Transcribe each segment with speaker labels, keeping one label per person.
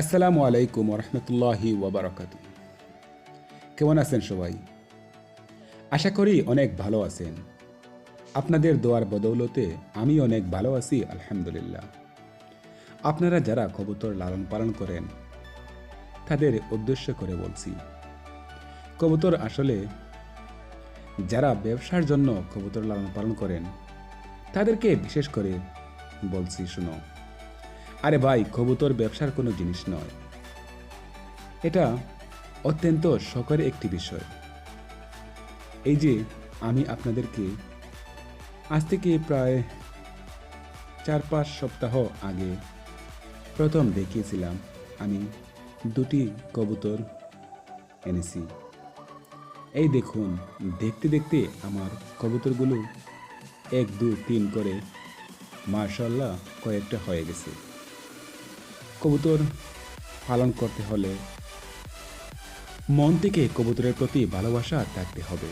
Speaker 1: আসসালামু আলাইকুম রহমতুল্লাহি ওবরাকাত। কেমন আছেন সবাই? আশা করি অনেক ভালো আছেন। আপনাদের দোয়ার বদৌলতে আমি অনেক ভালো আছি, আলহামদুলিল্লাহ। আপনারা যারা কবুতর লালন পালন করেন, তাদের উদ্দেশ্য করে বলছি, কবুতর আসলে যারা ব্যবসার জন্য কবুতর লালন পালন করেন, তাদেরকে বিশেষ করে বলছি, শুনো আরে ভাই, কবুতর ব্যবসার কোনো জিনিস নয়। এটা অত্যন্ত শখের একটি বিষয়। এই যে আমি আপনাদেরকে আজ থেকে প্রায় চার পাঁচ সপ্তাহ আগে প্রথম দেখিয়েছিলাম, আমি দুটি কবুতর এনেছি। এই দেখুন, দেখতে দেখতে আমার কবুতরগুলো এক, দু, তিন করে মার্শাল্লাহ কয়েকটা হয়ে গেছে। কবুতর পালন করতে হলে মন থেকে কবুতরের প্রতি ভালোবাসা থাকতে হবে।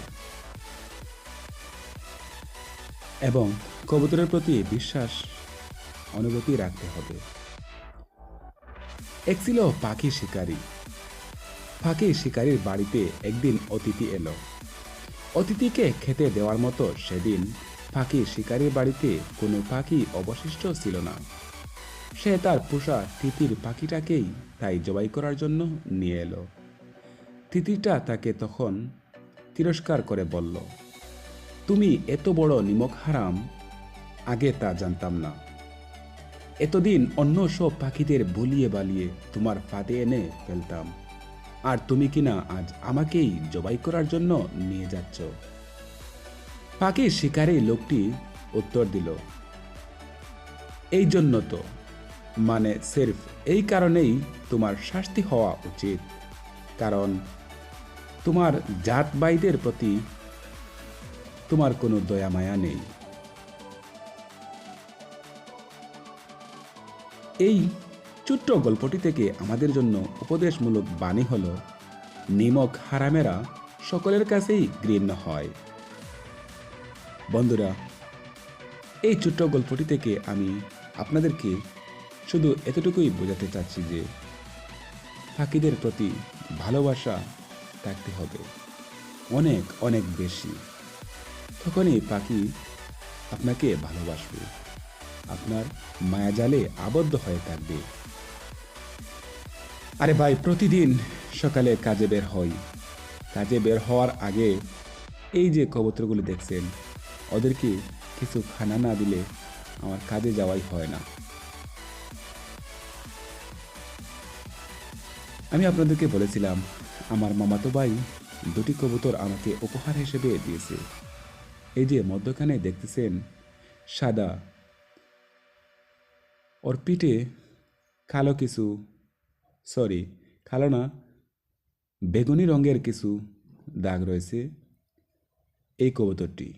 Speaker 1: এবং কবুতরের প্রতি বিশ্বাস, অনুভূতি রাখতে হবে। এক ছিল পাখি শিকারী। পাখি শিকারীর বাড়িতে একদিন অতিথি এলো। অতিথিকে খেতে দেওয়ার মতো সেদিন পাখি শিকারীর বাড়িতে কোনো পাখি অবশিষ্ট ছিল না। সে তার পোষা তিতির পাখিটাকেই তাই জবাই করার জন্য নিয়ে এলো। তিতিরটা তাকে তখন তিরস্কার করে বলল, তুমি এত বড় নিমক হারাম, আগে তা জানতাম না। এতদিন অন্য সব পাখিদের বলিয়ে বালিয়ে তোমার ফাঁদে এনে ফেলতাম। আর তুমি কিনা আজ আমাকেই জবাই করার জন্য নিয়ে যাচ্ছ? পাখির শিকারে লোকটি উত্তর দিল, এই জন্য তো মানে সেরফ। এই কারণেই তোমার শাস্তি হওয়া উচিত। কারণ তোমার জাত ভাইদের প্রতি তোমার কোনো দয়ামায়া নেই। এই ছোট্ট গল্পটি থেকে আমাদের জন্য উপদেশমূলক বাণী হল, নিমক হারামেরা সকলের কাছেই ঘৃণ্য হয়। বন্ধুরা, এই ছোট্ট গল্পটি থেকে আমি আপনাদেরকে শুধু এতটুকুই বোঝাতে চাচ্ছি যে পাখিদের প্রতি ভালোবাসা থাকতে হবে। অনেক অনেক বেশি। তখনই পাখি আপনাকে ভালোবাসবে। আপনার মায়াজালে আবদ্ধ হয়ে থাকবে। আরে ভাই, প্রতিদিন সকালে কাজে বের হই। কাজে বের হওয়ার আগে এই যে কবুতরগুলো দেখছেন, ওদেরকে কিছু খানা না দিলে আমার কাজে যাওয়াই হয় না। আমি আপনাদেরকে বলেছিলাম, আমার মামাতো ভাই দুটি কবুতর আমাকে উপহার হিসেবে দিয়েছে। এই যে মধ্যখানে দেখতেছেন, সাদা। ওর পিঠে কালো কিছু সরি কালো না, বেগুনি রঙের কিছু দাগ রয়েছে এই কবুতরটি।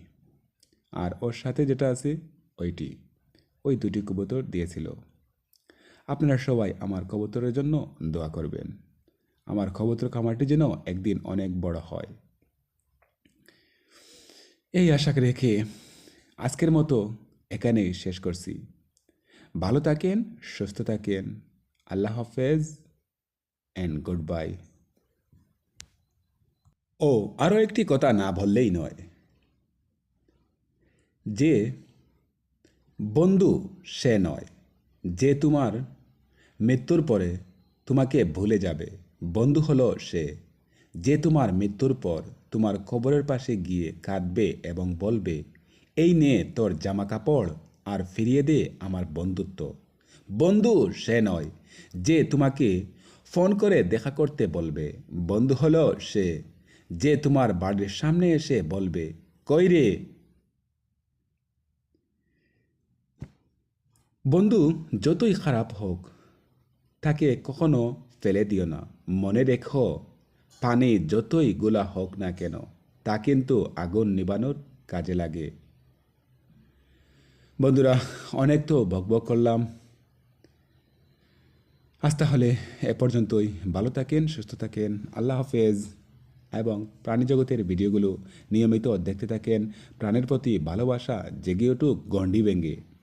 Speaker 1: আর ওর সাথে যেটা আছে, ওইটি। ওই দুটি কবুতর দিয়েছিল। আপনারা সবাই আমার কবুতরের জন্য দোয়া করবেন। আমার কবুতর খামারটি যেন একদিন অনেক বড় হয়। এই আশা রেখে আজকের মতো এখানেই শেষ করছি। ভালো থাকেন, সুস্থ থাকেন। আল্লাহ হাফেজ অ্যান্ড গুড বাই ও, আরও একটি কথা না বললেই নয়। যে বন্ধু সে নয়, যে তোমার মৃত্যুর পরে তোমাকে ভুলে যাবে। বন্ধু হলো সে, যে তোমার মৃত্যুর পর তোমার কবরের পাশে গিয়ে কাঁদবে এবং বলবে, এই নে তোর জামা কাপড় আর ফিরিয়ে দে আমার বন্ধুত্ব। বন্ধু সে নয়, যে তোমাকে ফোন করে দেখা করতে বলবে। বন্ধু হলো সে, যে তোমার বাড়ির সামনে এসে বলবে, কই রে? বন্ধু যতই খারাপ হোক, তাকে কখনো ফেলে দিও না। মনে রেখো, পানি যতই গোলা হোক না কেন, তা কিন্তু আগুন নিবানোর কাজে লাগে। বন্ধুরা, অনেক তো বকবক করলাম। আজ তাহলে এ পর্যন্তই। ভালো থাকেন, সুস্থ থাকেন। আল্লাহ হাফেজ। এবং প্রাণী জগতের ভিডিওগুলো নিয়মিত দেখতে থাকেন। প্রাণের প্রতি ভালোবাসা জেগে উঠুক, গণ্ডি ভেঙে।